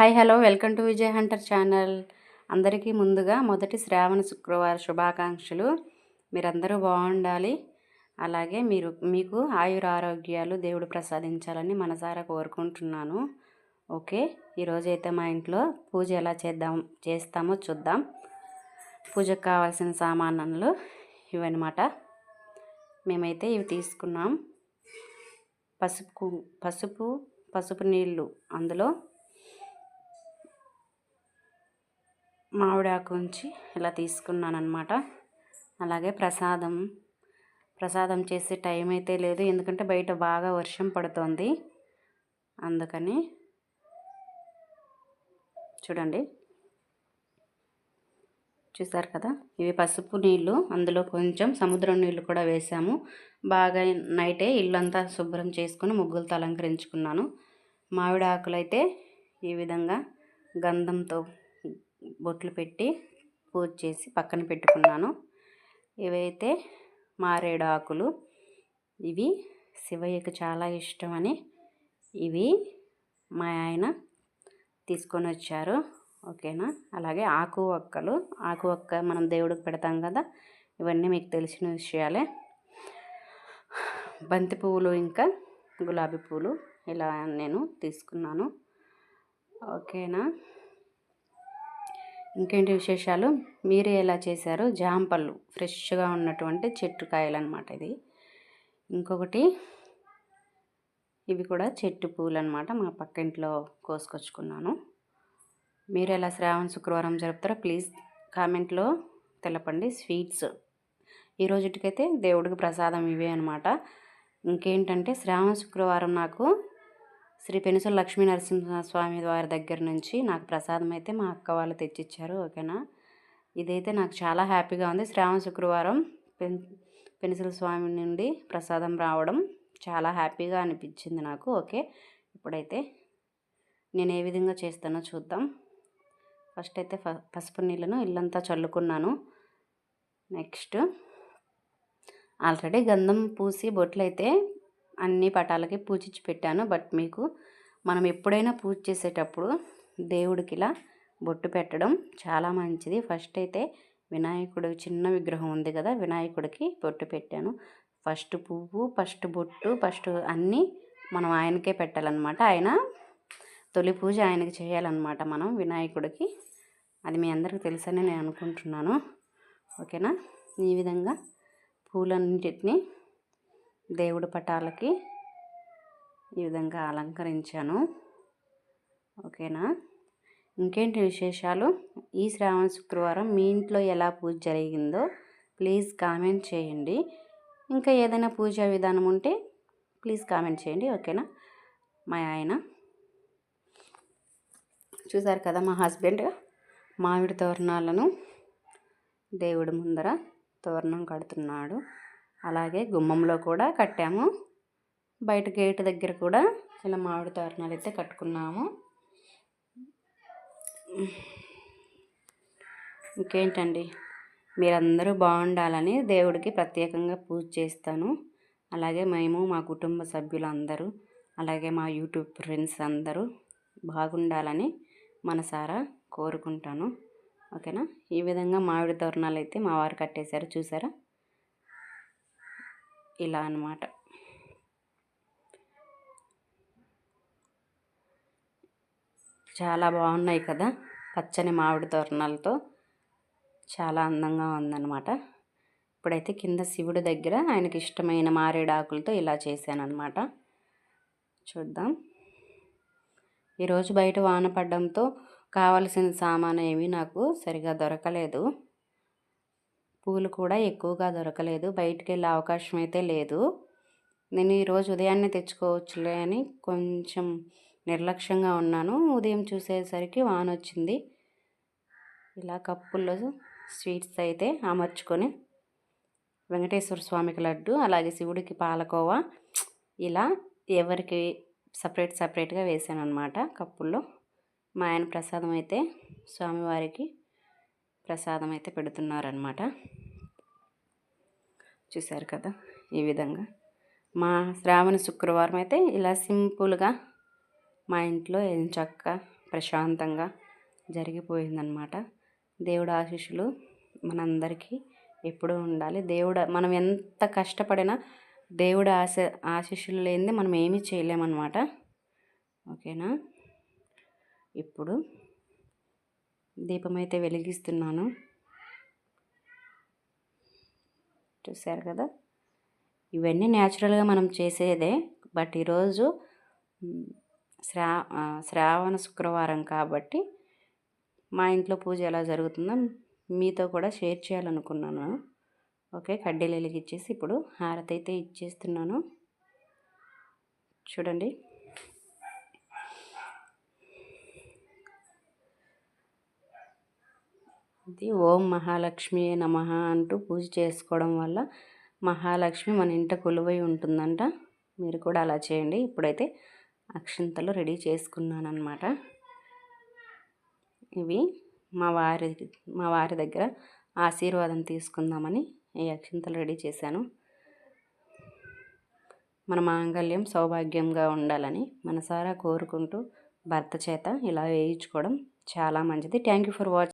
Hi hello welcome to Vijay hunter channel. అందరికీ ముందుగా మొదటి శ్రావణ శుక్రవార శుభాకాంక్షలు. మీరందరూ బాగుండాలి. అలాగే మీరు మీకు ఆయుర ఆరోగ్యాలు దేవుడు ప్రసాదించాలని మనసారా కోరుకుంటున్నాను. ఓకే ఈరోజైతే మా ఇంట్లో పూజ ఎలా చేద్దాం చేస్తామో చూద్దాం. పూజకు కావాల్సిన సామాన్లు ఇవన్నమాట. మేమైతే ఇవి తీసుకున్నాం. పసుపు పసుపు పసుపు నీళ్ళు అందులో మామిడాకు ఉంచి ఇలా తీసుకున్నాను అనమాట అలాగే ప్రసాదం. ప్రసాదం చేసే టైం అయితే లేదు. ఎందుకంటే బయట బాగా వర్షం పడుతోంది. అందుకని చూడండి. చూసారు కదా? ఇవి పసుపు నీళ్ళు. అందులో కొంచెం సముద్రం నీళ్ళు కూడా వేసాము. బాగా నైటే ఇల్లంతా శుభ్రం చేసుకుని ముగ్గులతో అలంకరించుకున్నాను. మామిడి ఆకులు అయితే ఈ విధంగా గంధంతో బొట్లు పెట్టి పూజ చేసి పక్కన పెట్టుకున్నాను. ఇవైతే మారేడు ఆకులు. ఇవి శివయ్యకు చాలా ఇష్టమని ఇవి మా ఆయన తీసుకొని వచ్చారు. ఓకేనా? అలాగే ఆకు ఒక్కలు. ఆకు ఒక్క మనం దేవుడికి పెడతాం కదా ఇవన్నీ మీకు తెలిసిన విషయాలే. బంతి పువ్వులు ఇంకా గులాబీ పువ్వులు ఇలా నేను తీసుకున్నాను. ఓకేనా? ఇంకేంటి విశేషాలు? మీరే ఎలా చేశారు? జాంపళ్ళు ఫ్రెష్గా ఉన్నటువంటి చెట్టు కాయలు అనమాట ఇది. ఇంకొకటి ఇవి కూడా చెట్టు పూలు అనమాట మా పక్కింట్లో కోసుకొచ్చుకున్నాను. మీరు ఎలా శ్రావణ శుక్రవారం జరుపుతారో ప్లీజ్ కామెంట్లో తెలపండి. స్వీట్స్. ఈ రోజుటికైతే దేవుడికి ప్రసాదం ఇవే అనమాట ఇంకేంటంటే శ్రావణ శుక్రవారం నాకు శ్రీ పెనుసల లక్ష్మీ నరసింహస్వామి వారి దగ్గర నుంచి నాకు ప్రసాదం అయితే మా అక్క వాళ్ళు తెచ్చిచ్చారు ఓకేనా? ఇదైతే నాకు చాలా హ్యాపీగా ఉంది. శ్రావణ శుక్రవారం పెన్ పెనుసల స్వామి నుండి ప్రసాదం రావడం చాలా హ్యాపీగా అనిపించింది నాకు ఓకే? ఇప్పుడైతే నేను ఏ విధంగా చేస్తానో చూద్దాం. ఫస్ట్ అయితే పసుపు నీళ్ళను ఇల్లంతా చల్లుకున్నాను. నెక్స్ట్ ఆల్రెడీ గంధం పూసి బొట్లు అయితే అన్ని పటాలకి పూజించి పెట్టాను. బట్ మీకు మనం ఎప్పుడైనా పూజ చేసేటప్పుడు దేవుడికి ఇలా బొట్టు పెట్టడం చాలా మంచిది. ఫస్ట్ అయితే వినాయకుడు చిన్న విగ్రహం ఉంది కదా వినాయకుడికి బొట్టు పెట్టాను. ఫస్ట్ పువ్వు ఫస్ట్ బొట్టు ఫస్ట్ అన్నీ మనం ఆయనకే పెట్టాలన్నమాట. ఆయన తొలి పూజ ఆయనకి చేయాలన్నమాట మనం వినాయకుడికి. అది మీ అందరికీ తెలుసని నేను అనుకుంటున్నాను. ఓకేనా? ఈ విధంగా పూలన్నిటిని దేవుడి పటాలకి ఈ విధంగా అలంకరించాను. ఓకేనా? ఇంకేంటి విశేషాలు? ఈ శ్రావణ శుక్రవారం మీ ఇంట్లో ఎలా పూజ జరిగిందో ప్లీజ్ కామెంట్ చేయండి. ఇంకా ఏదైనా పూజా విధానం ఉంటే ప్లీజ్ కామెంట్ చేయండి. ఓకేనా? మా ఆయన. చూసారు కదా మా హస్బెండ్ మామిడి తోరణాలను దేవుడి ముందర తోరణం కడుతున్నాడు. అలాగే గుమ్మంలో కూడా కట్టాము. బయట గేటు దగ్గర కూడా ఇలా మామిడి తోరణాలు అయితే కట్టుకున్నాము. ఇంకేంటండి? మీరందరూ బాగుండాలని దేవుడికి ప్రత్యేకంగా పూజ చేస్తాను. అలాగే మేము మా కుటుంబ సభ్యులందరూ అలాగే మా యూట్యూబ్ ఫ్రెండ్స్ అందరూ బాగుండాలని మనసారా కోరుకుంటాను. ఓకేనా? ఈ విధంగా మామిడి తోరణాలు అయితే మా వారు కట్టేశారు. చూసారా? ఇలా అనమాట చాలా బాగున్నాయి కదా పచ్చని మామిడి తోరణాలతో. చాలా అందంగా ఉందన్నమాట. ఇప్పుడైతే కింద శివుడి దగ్గర ఆయనకి ఇష్టమైన మారేడాకులతో ఇలా చేశానమాట చూద్దాం. ఈరోజు బయట వాన పడడంతో కావలసిన సామాను ఏమీ నాకు సరిగా దొరకలేదు. పూలు కూడా ఎక్కువగా దొరకలేదు. బయటికి వెళ్ళే అవకాశం అయితే లేదు. నేను ఈరోజు ఉదయాన్నే తెచ్చుకోవచ్చులే అని కొంచెం నిర్లక్ష్యంగా ఉన్నాను. ఉదయం చూసేసరికి వాన వచ్చింది ఇలా కప్పుల్లో స్వీట్స్ అయితే అమర్చుకొని వెంకటేశ్వర స్వామికి లడ్డు అలాగే శివుడికి పాలకోవా ఇలా ఎవరికి సపరేట్ సపరేట్గా వేసాను అనమాట కప్పుల్లో. మా ఆయన ప్రసాదం అయితే స్వామివారికి ప్రసాదం అయితే పెడుతున్నారనమాట చూశారు కదా ఈ విధంగా. మా శ్రావణ శుక్రవారం అయితే ఇలా సింపుల్గా మా ఇంట్లో ఏం చక్క ప్రశాంతంగా జరిగిపోయిందనమాట దేవుడు ఆశీస్సులు మనందరికీ ఎప్పుడూ ఉండాలి. దేవుడు మనం ఎంత కష్టపడినా దేవుడు ఆశ ఆశీస్సులు లేనిది మనం ఏమీ చేయలేమన్నమాట. ఓకేనా? ఇప్పుడు దీపమైతే వెలిగిస్తున్నాను. చూశారు కదా? ఇవన్నీ న్యాచురల్గా మనం చేసేదే. బట్ ఈరోజు శ్రా శ్రావణ శుక్రవారం కాబట్టి మా ఇంట్లో పూజ ఎలా జరుగుతుందో మీతో కూడా షేర్ చేయాలనుకున్నాను. ఓకే కడ్డీలు ఇచ్చేసి ఇప్పుడు హారతి అయితే ఇచ్చేస్తున్నాను. చూడండి. ఇది ఓం మహాలక్ష్మి నమ అంటూ పూజ చేసుకోవడం వల్ల మహాలక్ష్మి మన ఇంట కొలువై ఉంటుందంట. మీరు కూడా అలా చేయండి. ఇప్పుడైతే అక్షింతలు రెడీ చేసుకున్నాను ఇవి మా వారి మా వారి దగ్గర ఆశీర్వాదం తీసుకుందామని ఈ అక్షింతలు రెడీ చేశాను. మన మాంగళ్యం సౌభాగ్యంగా ఉండాలని మనసారా కోరుకుంటూ భర్త చేత ఇలా వేయించుకోవడం చాలా మంచిది. Thank you for watching